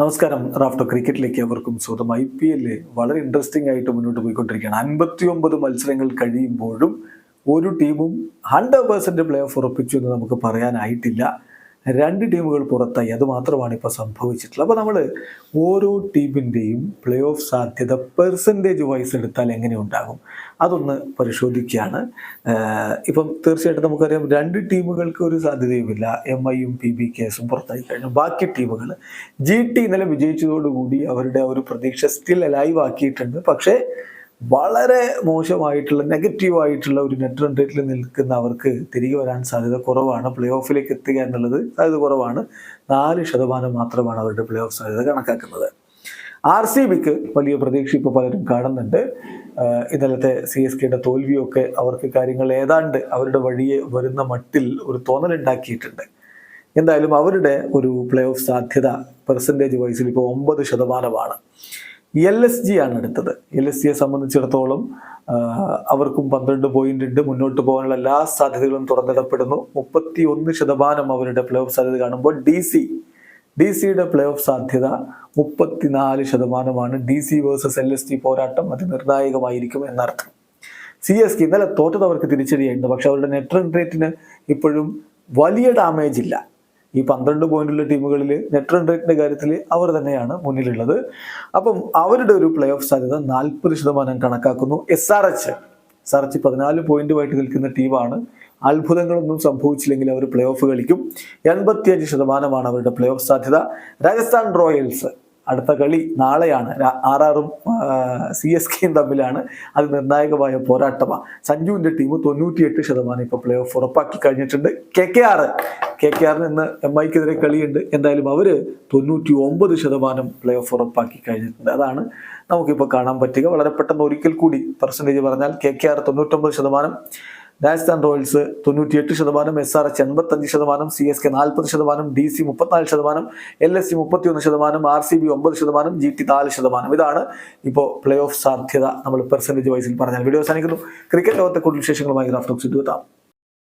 നമസ്കാരം. റാഫ്റ്റോ ക്രിക്കറ്റിലേക്ക് അവർക്കും സ്വന്തം ഐ പി എല്ലിൽ വളരെ ഇൻട്രസ്റ്റിംഗ് ആയിട്ട് മുന്നോട്ട് പോയിക്കൊണ്ടിരിക്കുകയാണ്. അൻപത്തി ഒമ്പത് മത്സരങ്ങൾ കഴിയുമ്പോഴും ഒരു ടീമും ഹൺഡ്രഡ് പേഴ്സന്റ് പ്ലേ ഓഫ് ഉറപ്പിച്ചു എന്ന് നമുക്ക് പറയാനായിട്ടില്ല. രണ്ട് ടീമുകൾ പുറത്തായി. അത് മാത്രമാണ് ഇപ്പോൾ സംഭവിച്ചിട്ടുള്ളത്. അപ്പോൾ നമ്മൾ ഓരോ ടീമിന്റെയും പ്ലേ ഓഫ് സാധ്യത പെർസെന്റേജ് വൈസ് എടുത്താൽ എങ്ങനെ ഉണ്ടാകും? അതൊന്ന് പരിശോധിക്കുകയാണ്. ഇപ്പം തീർച്ചയായിട്ടും നമുക്കറിയാം രണ്ട് ടീമുകൾക്ക് ഒരു സാധ്യതയുമില്ല. എം ഐയും പി ബി കേസും പുറത്തായി കഴിഞ്ഞു ബാക്കി ടീമുകൾ ജി ടി ഇന്നലെ വിജയിച്ചതോടുകൂടി അവരുടെ ഒരു പ്രതീക്ഷ സ്റ്റിൽ ലൈവ് ആക്കിയിട്ടുണ്ട്. പക്ഷേ വളരെ മോശമായിട്ടുള്ള നെഗറ്റീവായിട്ടുള്ള ഒരു നെറ്റ് റൺ റേറ്റിൽ നിൽക്കുന്ന അവർക്ക് തിരികെ വരാൻ സാധ്യത കുറവാണ്. പ്ലേ ഓഫിലേക്ക് എത്തുക എന്നുള്ളത് സാധ്യത കുറവാണ്. നാല് ശതമാനം മാത്രമാണ് അവരുടെ പ്ലേ ഓഫ് സാധ്യത കണക്കാക്കുന്നത്. ആർ സി ബിക്ക് വലിയ പ്രതീക്ഷ ഇപ്പോൾ പലരും കാണുന്നുണ്ട്. ഇന്നലത്തെ സി എസ് കെയുടെ തോൽവിയൊക്കെ അവർക്ക് കാര്യങ്ങൾ ഏതാണ്ട് അവരുടെ വഴിയെ വരുന്ന മട്ടിൽ ഒരു തോന്നലുണ്ടാക്കിയിട്ടുണ്ട്. എന്തായാലും അവരുടെ ഒരു പ്ലേ ഓഫ് സാധ്യത പെർസെന്റേജ് വൈസിൽ ഇപ്പോൾ ഒമ്പത് ശതമാനമാണ്. എൽ എസ് ജി ആണ് എടുത്തത്. എൽ എസ് ജിയെ സംബന്ധിച്ചിടത്തോളം അവർക്കും പന്ത്രണ്ട് പോയിന്റ് ഉണ്ട് മുന്നോട്ട് പോകാനുള്ള എല്ലാ സാധ്യതകളും തുറന്നിടപ്പെടുന്നു. മുപ്പത്തി ഒന്ന് ശതമാനം അവരുടെ പ്ലേ ഓഫ് സാധ്യത കാണുമ്പോൾ ഡി സി ഡി സിയുടെ പ്ലേ ഓഫ് സാധ്യത മുപ്പത്തിനാല് ശതമാനമാണ്. D C versus L S T പോരാട്ടം അതിനിർണായകമായിരിക്കും എന്നർത്ഥം. സി എസ് കെ ഇന്നലെ തോറ്റത് അവർക്ക് തിരിച്ചടിയായിട്ടുണ്ട്. പക്ഷെ അവരുടെ നെറ്റ് റൺ റേറ്റിന് ഇപ്പോഴും വലിയ ഡാമേജ് ഇല്ല. ഈ പന്ത്രണ്ട് പോയിന്റുള്ള ടീമുകളിൽ നെറ്റ് റൺ കാര്യത്തിൽ അവർ തന്നെയാണ് മുന്നിലുള്ളത്. അപ്പം അവരുടെ ഒരു പ്ലേ ഓഫ് സാധ്യത നാൽപ്പത് ശതമാനം കണക്കാക്കുന്നു. S R H S R H പതിനാല് പോയിന്റുമായിട്ട് നിൽക്കുന്ന ടീമാണ്. അത്ഭുതങ്ങളൊന്നും സംഭവിച്ചില്ലെങ്കിൽ അവർ പ്ലേ ഓഫ് കളിക്കും. എൺപത്തിയഞ്ച് ശതമാനമാണ് അവരുടെ പ്ലേ ഓഫ് സാധ്യത. രാജസ്ഥാൻ റോയൽസ് അടുത്ത കളി നാളെയാണ്. ആർ ആറും സി എസ് കെയും തമ്മിലാണ്. അത് നിർണായകമായ പോരാട്ടമാണ്. സഞ്ജുവിന്റെ ടീം തൊണ്ണൂറ്റിയെട്ട് ശതമാനം ഇപ്പോൾ പ്ലേ ഓഫ് ഉറപ്പാക്കി കഴിഞ്ഞിട്ടുണ്ട്. K K R K K ആറിന് ഇന്ന് എം ഐക്കെതിരെ കളിയുണ്ട്. എന്തായാലും അവർ തൊണ്ണൂറ്റി ഒമ്പത് ശതമാനം പ്ലേ ഓഫ് ഉറപ്പാക്കി കഴിഞ്ഞിട്ടുണ്ട്. അതാണ് നമുക്കിപ്പോൾ കാണാൻ പറ്റുക. വളരെ പെട്ടെന്ന് ഒരിക്കൽ കൂടി പെർസെന്റേജ് പറഞ്ഞാൽ കെ കെ ആർ തൊണ്ണൂറ്റൊമ്പത് ശതമാനം. രാജസ്ഥാൻ റോയൽസ് തൊണ്ണൂറ്റിയെട്ട് ശതമാനം എസ് ആർ എച്ച് എൺപത്തഞ്ച് ശതമാനം സി എസ് കെ നാൽപ്പത് ശതമാനം ഡി സി മുപ്പത്തിനാല് ശതമാനം എൽ എസ് സി മുപ്പത്തിയൊന്ന് ശതമാനം ആർ സി ബി ഒമ്പത് ശതമാനം ജി ടി നാല് ശതമാനം. ഇതാണ് ഇപ്പോൾ പ്ലേ ഓഫ് സാധ്യത നമ്മൾ പെർസെന്റേജ് വൈസിൽ പറഞ്ഞാൽ. വീഡിയോ അവസാനിക്കുന്നു. ക്രിക്കറ്റ് ലോകത്തെ കൂടുതൽ വിശേഷങ്ങളുമായി റാഫ്റ്റോക്സ് എത്താം